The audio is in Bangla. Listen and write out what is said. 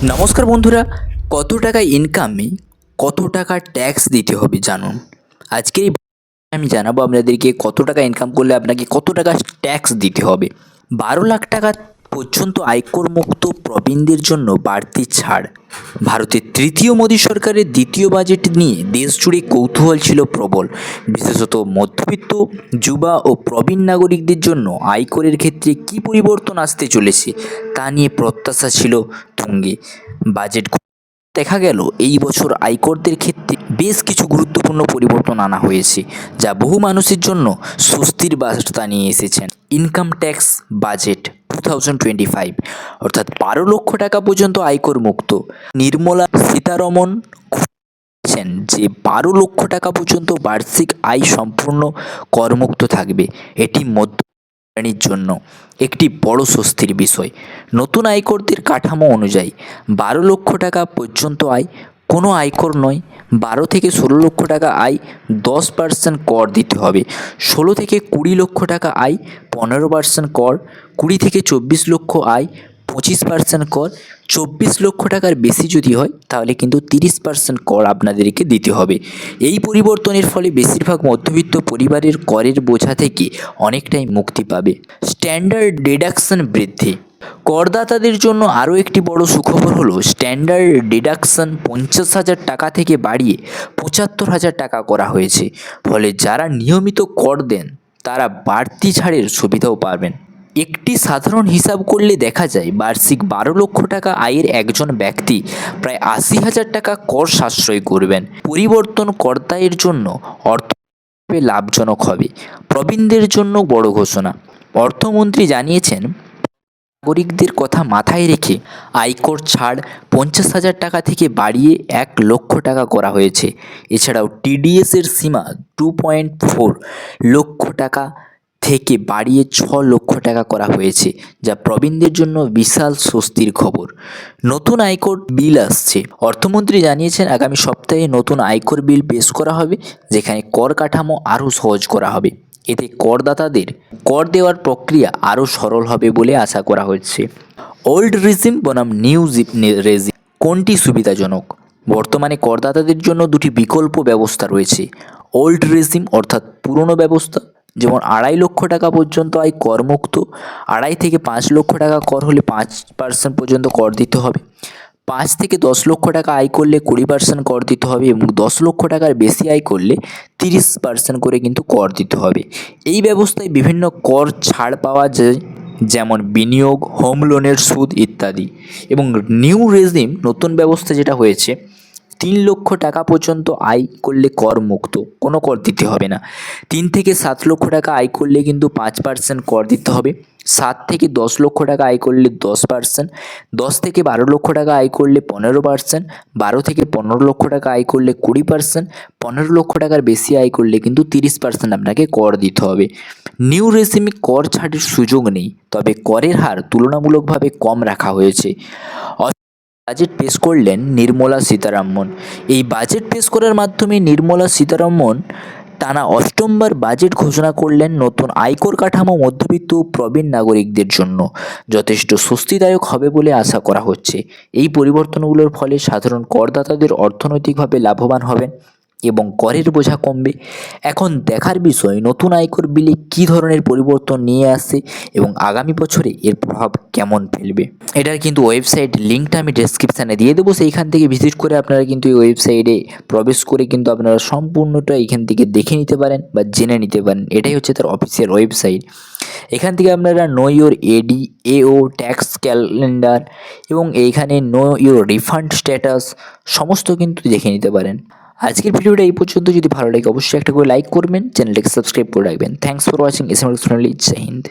নমস্কার বন্ধুরা, কত টাকা ইনকামে কত টাকা ট্যাক্স দিতে হবে জানুন? আজকের আমি জানাব আপনাদেরকে কত টাকা ইনকাম করলে আপনাকে কত টাকা ট্যাক্স দিতে হবে। বারো লাখ টাকা পর্যন্ত আয়কর মুক্ত প্রবীণদের জন্য বাড়তি ছাড়। ভারতের তৃতীয় মোদী সরকারের দ্বিতীয় বাজেট নিয়ে দেশ জুড়ে কৌতূহল ছিল প্রবল। বিশেষত মধ্যবিত্ত, যুবা ও প্রবীণ নাগরিকদের জন্য আয়করের ক্ষেত্রে কী পরিবর্তন আসতে চলেছে তা নিয়ে প্রত্যাশা ছিল তুঙ্গে। বাজেট দেখা গেল, এই বছর আয়করদের ক্ষেত্রে বেশ কিছু গুরুত্বপূর্ণ পরিবর্তন আনা হয়েছে, যা বহু মানুষের জন্য স্বস্তির বার্তা নিয়ে এসেছেন। Income tax budget thousand twenty five অর্থাৎ বারো লক্ষ টাকা পর্যন্ত আয়কর মুক্ত। নির্মলা সীতারমন যে, বারো লক্ষ টাকা পর্যন্ত বার্ষিক আয় সম্পূর্ণ করমুক্ত থাকবে। এটি মধ্য শ্রেণির জন্য একটি বড় স্বস্তির বিষয়। নতুন আয়করদের কাঠামো অনুযায়ী, বারো লক্ষ টাকা পর্যন্ত আয় কোনো আয়কর নয়, বারো থেকে ষোলো লক্ষ টাকা আয়, দশ পার্সেন্ট কর দিতে হবে। ষোলো থেকে কুড়ি লক্ষ টাকা আয়, পনেরো পার্সেন্ট কর। কুড়ি থেকে চব্বিশ লক্ষ আয়, পঁচিশ পার্সেন্ট কর। চব্বিশ লক্ষ টাকার বেশি যদি হয়, তাহলে কিন্তু তিরিশ পার্সেন্ট কর আপনাদেরকে দিতে হবে। এই পরিবর্তনের ফলে বেশিরভাগ মধ্যবিত্ত পরিবারের করের বোঝা থেকে অনেকটাই মুক্তি পাবে। স্ট্যান্ডার্ড ডিডাকশন বৃদ্ধি। করদাতাদের জন্য আরও একটি বড় সুখবর হলো স্ট্যান্ডার্ড ডিডাকশন পঞ্চাশ হাজার টাকা থেকে বাড়িয়ে পঁচাত্তর হাজার টাকা করা হয়েছে। ফলে যারা নিয়মিত কর দেন, তারা বাড়তি ছাড়ের সুবিধাও পাবেন। একটি সাধারণ হিসাব করলে দেখা যায়, বার্ষিক বারো লক্ষ টাকা আয়ের একজন ব্যক্তি প্রায় আশি হাজার টাকা কর সাশ্রয় করবেন। পরিবর্তন কর্তায়ের জন্য অর্থ লাভজনক হবে। প্রবীণদের জন্য বড় ঘোষণা। অর্থমন্ত্রী জানিয়েছেন নাগরিকদের কথা মাথায় রেখে আয়কর ছাড় পঞ্চাশ হাজার টাকা থেকে বাড়িয়ে এক লক্ষ টাকা করা হয়েছে। এছাড়াও টিডিএসের সীমা টু পয়েন্ট ফোর লক্ষ টাকা থেকে বাড়িয়ে ছ লক্ষ টাকা করা হয়েছে, যা প্রবীণদের জন্য বিশাল স্বস্তির খবর। নতুন আয়কর বিল আসছে। অর্থমন্ত্রী জানিয়েছেন, আগামী সপ্তাহে নতুন আয়কর বিল পেশ করা হবে, যেখানে কর কাঠামো আরও সহজ করা হবে। এতে করদাতাদের কর দেওয়ার প্রক্রিয়া আরও সরল হবে বলে আশা করা হচ্ছে। ওল্ড রেজিম বনাম নিউ রেজিম। কোনটি সুবিধাজনক? বর্তমানে করদাতাদের জন্য দুটি বিকল্প ব্যবস্থা রয়েছে। ওল্ড রেজিম অর্থাৎ পুরনো ব্যবস্থা, যেমন আড়াই লক্ষ টাকা পর্যন্ত আয় করমুক্ত, আড়াই থেকে পাঁচ লক্ষ টাকা কর হলে পাঁচ পার্সেন্ট পর্যন্ত কর দিতে হবে। পাঁচ থেকে দশ লক্ষ টাকা আয় করলে কুড়ি পার্সেন্ট কর দিতে হবে এবং দশ লক্ষ টাকার বেশি আয় করলে তিরিশ পার্সেন্ট করে কিন্তু কর দিতে হবে। এই ব্যবস্থায় বিভিন্ন কর ছাড় পাওয়া যায়, যেমন বিনিয়োগ হোম লোনের সুদ ইত্যাদি। এবং নিউ রেজিম নতুন ব্যবস্থা যেটা হয়েছে তিন লক্ষ টাকা পর্যন্ত আয় করলে কর মুক্ত, কোনো কর দিতে হবে না। তিন থেকে সাত লক্ষ টাকা আয় করলে কিন্তু পাঁচ পার্সেন্ট কর দিতে হবে। সাত থেকে দশ লক্ষ টাকা আয় করলে দশ পার্সেন্ট দশ থেকে বারো লক্ষ টাকা আয় করলে পনেরো পার্সেন্ট বারো থেকে পনেরো লক্ষ টাকা আয় করলে কুড়ি পার্সেন্ট পনেরো লক্ষ টাকার বেশি আয় করলে কিন্তু তিরিশ পার্সেন্ট আপনাকে কর দিতে হবে। নিউ রেজিমে কর ছাড়ের সুযোগ নেই, তবে করের হার তুলনামূলকভাবে কম রাখা হয়েছে। বাজেট পেশ করলেন নির্মলা সীতারামন। এই বাজেট পেশ করার মাধ্যমে নির্মলা সীতারামন টানা অষ্টমবার বাজেট ঘোষণা করলেন নতুন আয়কর কাঠামো মধ্যবিত্ত প্রবীণ নাগরিকদের জন্য। যথেষ্ট স্বস্তিদায়ক হবে বলে আশা করা হচ্ছে। এই পরিবর্তনগুলোর ফলে সাধারণ করদাতাদের অর্থনৈতিকভাবে লাভবান হবেন। এবং করের বোঝা কমবে। এখন দেখার বিষয়, নতুন আয়কর বিলে কী ধরনের পরিবর্তন নিয়ে আসে এবং আগামী বছরে এর প্রভাব কেমন ফেলবে? এটার কিন্তু ওয়েবসাইট লিঙ্কটা আমি ডেসক্রিপশানে দিয়ে দেবো। সেইখান থেকে ভিজিট করে আপনারা কিন্তু এই ওয়েবসাইটে প্রবেশ করে কিন্তু আপনারা সম্পূর্ণটা এখান থেকে দেখে নিতে পারেন বা জেনে নিতে পারেন। এটাই হচ্ছে তার অফিসিয়াল ওয়েবসাইট। এখান থেকে আপনারা নো ইয়োর এডি এও ট্যাক্স ক্যালেন্ডার এবং এইখানে নো ইয়োর রিফান্ড স্ট্যাটাস সমস্ত কিন্তু দেখে নিতে পারেন। আজকের ভিডিওটা এই পর্যন্ত। যদি ভালো লাগে, অবশ্যই একটা করে লাইক করবেন চ্যানেলটাকে সাবস্ক্রাইব করে রাখবেন। Thanks for watching S M Joy Hind.